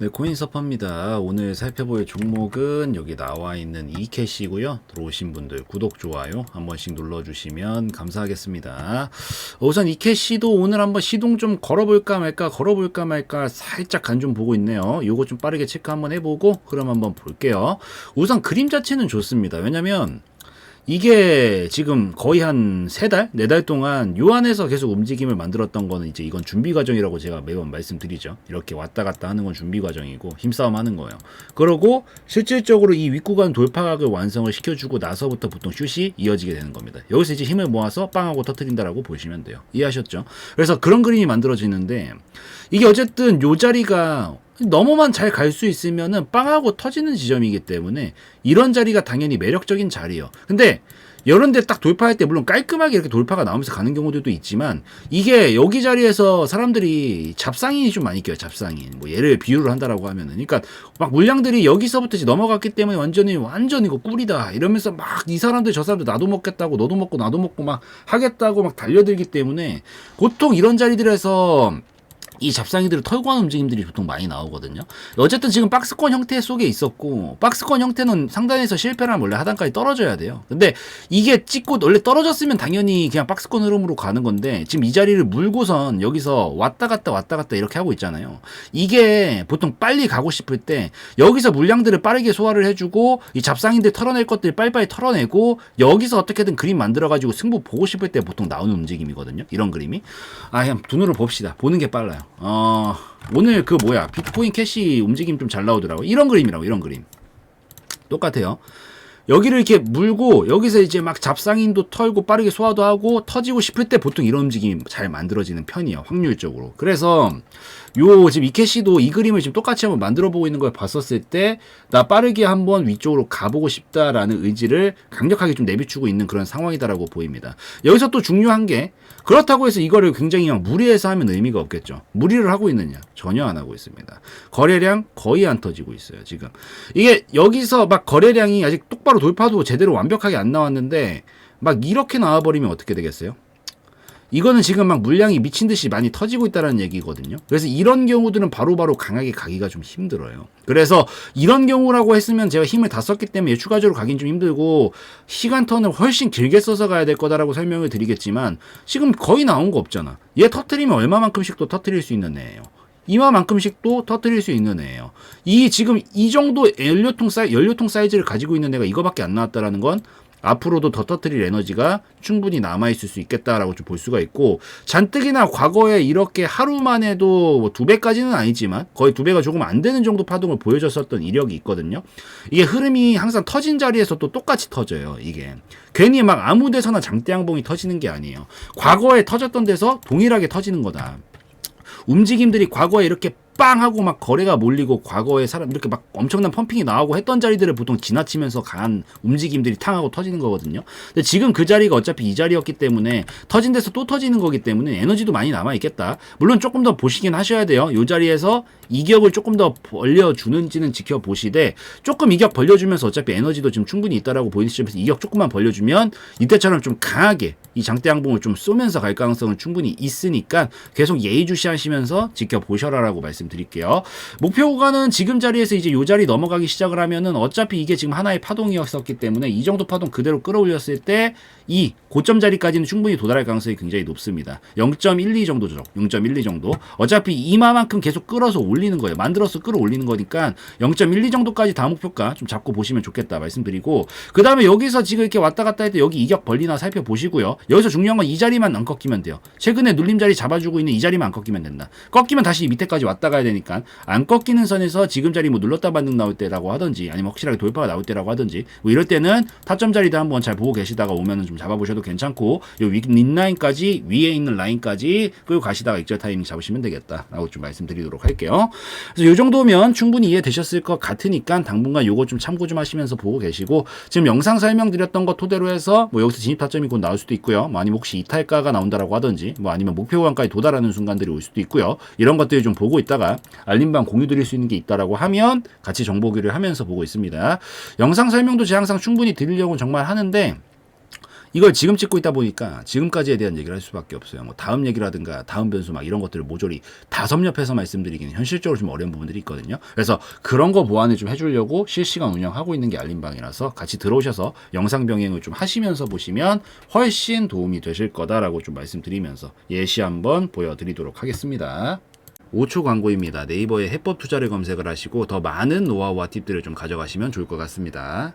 네, 코인 서퍼입니다. 오늘 살펴볼 종목은 여기 나와 있는 이캐시고요. 들어오신 분들 구독, 좋아요 한 번씩 눌러주시면 감사하겠습니다. 우선 이캐시도 오늘 한번 시동 좀 걸어볼까 말까, 걸어볼까 말까 살짝 간 좀 보고 있네요. 요거 좀 빠르게 체크 한번 해보고 그럼 한번 볼게요. 우선 그림 자체는 좋습니다. 왜냐면 이게 지금 거의 한 세 달, 네 달 동안 요 안에서 계속 움직임을 만들었던 거는 이제 이건 준비 과정이라고 제가 매번 말씀드리죠. 이렇게 왔다 갔다 하는 건 준비 과정이고 힘싸움 하는 거예요. 그러고 실질적으로 이 윗구간 돌파각을 완성을 시켜주고 나서부터 보통 슛이 이어지게 되는 겁니다. 여기서 이제 힘을 모아서 빵하고 터트린다라고 보시면 돼요. 이해하셨죠? 그래서 그런 그림이 만들어지는데 이게 어쨌든 요 자리가 너무만 잘 갈 수 있으면은 빵하고 터지는 지점이기 때문에 이런 자리가 당연히 매력적인 자리예요. 근데 이런 데 딱 돌파할 때 물론 깔끔하게 이렇게 돌파가 나오면서 가는 경우들도 있지만 이게 여기 자리에서 사람들이 잡상인이 좀 많이 껴요. 잡상인. 뭐 예를 비유를 한다라고 하면은 그러니까 막 물량들이 여기서부터 이제 넘어갔기 때문에 완전히 완전 이거 꿀이다 이러면서 막 이 사람들 저 사람들 나도 먹겠다고 너도 먹고 나도 먹고 막 하겠다고 막 달려들기 때문에 보통 이런 자리들에서 이 잡상이들을 털고 하는 움직임들이 보통 많이 나오거든요. 어쨌든 지금 박스권 형태 속에 있었고 박스권 형태는 상단에서 실패를 원래 하단까지 떨어져야 돼요. 근데 이게 찍고 원래 떨어졌으면 당연히 그냥 박스권 흐름으로 가는 건데 지금 이 자리를 물고선 여기서 왔다 갔다 왔다 갔다 이렇게 하고 있잖아요. 이게 보통 빨리 가고 싶을 때 여기서 물량들을 빠르게 소화를 해주고 이 잡상인들 털어낼 것들 빨리빨리 털어내고 여기서 어떻게든 그림 만들어가지고 승부 보고 싶을 때 보통 나오는 움직임이거든요. 이런 그림이. 아 그냥 눈으로 봅시다. 보는 게 빨라요. 어, 오늘 그 뭐야 비트코인 캐시 움직임 좀 잘 나오더라고. 이런 그림이라고 이런 그림. 똑같아요. 여기를 이렇게 물고 여기서 이제 막 잡상인도 털고 빠르게 소화도 하고 터지고 싶을 때 보통 이런 움직임이 잘 만들어지는 편이에요. 확률적으로. 그래서 요 지금 이캐시도 이 그림을 지금 똑같이 한번 만들어 보고 있는 걸 봤었을 때 나 빠르게 한번 위쪽으로 가보고 싶다라는 의지를 강력하게 좀 내비추고 있는 그런 상황이다라고 보입니다. 여기서 또 중요한 게 그렇다고 해서 이거를 굉장히 막 무리해서 하면 의미가 없겠죠. 무리를 하고 있느냐? 전혀 안 하고 있습니다. 거래량 거의 안 터지고 있어요, 지금. 이게 여기서 막 거래량이 아직 똑바로 돌파도 제대로 완벽하게 안 나왔는데 막 이렇게 나와버리면 어떻게 되겠어요? 이거는 지금 막 물량이 미친 듯이 많이 터지고 있다는 얘기거든요. 그래서 이런 경우들은 바로 바로 강하게 가기가 좀 힘들어요. 그래서 이런 경우라고 했으면 제가 힘을 다 썼기 때문에 추가적으로 가긴 좀 힘들고 시간 턴을 훨씬 길게 써서 가야 될 거다라고 설명을 드리겠지만 지금 거의 나온 거 없잖아. 얘 터트리면 얼마만큼씩 또 터트릴 수 있는 애예요. 이마만큼씩 또 터트릴 수 있는 애예요. 이 지금 이 정도 연료통 사이 연료통 사이즈를 가지고 있는 애가 이거밖에 안 나왔다라는 건 앞으로도 더 터트릴 에너지가 충분히 남아 있을 수 있겠다라고 좀 볼 수가 있고 잔뜩이나 과거에 이렇게 하루만 해도 뭐 두 배까지는 아니지만 거의 두 배가 조금 안 되는 정도 파동을 보여줬었던 이력이 있거든요. 이게 흐름이 항상 터진 자리에서 또 똑같이 터져요. 이게 괜히 막 아무 데서나 장대양봉이 터지는 게 아니에요. 과거에 터졌던 데서 동일하게 터지는 거다. 움직임들이 과거에 이렇게 빵 하고 막 거래가 몰리고 과거에 사람 이렇게 막 엄청난 펌핑이 나오고 했던 자리들을 보통 지나치면서 강한 움직임들이 탕하고 터지는 거거든요. 근데 지금 그 자리가 어차피 이 자리였기 때문에 터진 데서 또 터지는 거기 때문에 에너지도 많이 남아 있겠다. 물론 조금 더 보시긴 하셔야 돼요. 이 자리에서 이격을 조금 더 벌려주는지는 지켜보시되 조금 이격 벌려주면서 어차피 에너지도 지금 충분히 있다라고 보이는 시점에서 이격 조금만 벌려주면 이때처럼 좀 강하게 이 장대 양봉을 좀 쏘면서 갈 가능성은 충분히 있으니까 계속 예의주시하시면서 지켜보셔라라고 말씀드릴게요. 목표 구간은 지금 자리에서 이제 요 자리 넘어가기 시작을 하면은 어차피 이게 지금 하나의 파동이었었기 때문에 이 정도 파동 그대로 끌어올렸을 때 이 고점 자리까지는 충분히 도달할 가능성이 굉장히 높습니다. 0.12 정도 죠. 0.12 정도. 어차피 이마만큼 계속 끌어서 올리 는 거예요. 만들어서 끌어올리는 거니까 0.12 정도까지 다음 목표가 좀 잡고 보시면 좋겠다 말씀드리고 그 다음에 여기서 지금 이렇게 왔다 갔다 할때 여기 이격 벌리나 살펴보시고요. 여기서 중요한 건 이 자리만 안 꺾이면 돼요. 최근에 눌림 자리 잡아주고 있는 이 자리만 안 꺾이면 된다. 꺾이면 다시 밑에까지 왔다 가야 되니까 안 꺾이는 선에서 지금 자리 뭐 눌렀다 반등 나올 때라고 하든지 아니면 확실하게 돌파가 나올 때라고 하든지 뭐 이럴 때는 타점 자리도 한번 잘 보고 계시다가 오면은 좀 잡아보셔도 괜찮고 요 윗라인까지 위에 있는 라인까지 끌고 가시다가 익절 타이밍 잡으시면 되겠다라고 좀 말씀드리도록 할게요. 그래서 요 정도면 충분히 이해되셨을 것 같으니까 당분간 요거 좀 참고 좀 하시면서 보고 계시고 지금 영상 설명드렸던 것 토대로 해서 뭐 여기서 진입 타점이 곧 나올 수도 있고요. 뭐 아니면 혹시 이탈가가 나온다라고 하든지 뭐 아니면 목표 구간까지 도달하는 순간들이 올 수도 있고요. 이런 것들을 좀 보고 있다가 알림방 공유 드릴 수 있는 게 있다라고 하면 같이 정보 교류를 하면서 보고 있습니다. 영상 설명도 제가 항상 충분히 드리려고 정말 하는데 이걸 지금 찍고 있다 보니까 지금까지에 대한 얘기를 할 수밖에 없어요. 뭐 다음 얘기라든가 다음 변수 막 이런 것들을 모조리 다 섭렵해서 말씀드리기는 현실적으로 좀 어려운 부분들이 있거든요. 그래서 그런 거 보완을 좀 해주려고 실시간 운영하고 있는 게 알림방이라서 같이 들어오셔서 영상 병행을 좀 하시면서 보시면 훨씬 도움이 되실 거다라고 좀 말씀드리면서 예시 한번 보여드리도록 하겠습니다. 5초 광고입니다. 네이버에 해법 투자를 검색을 하시고 더 많은 노하우와 팁들을 좀 가져가시면 좋을 것 같습니다.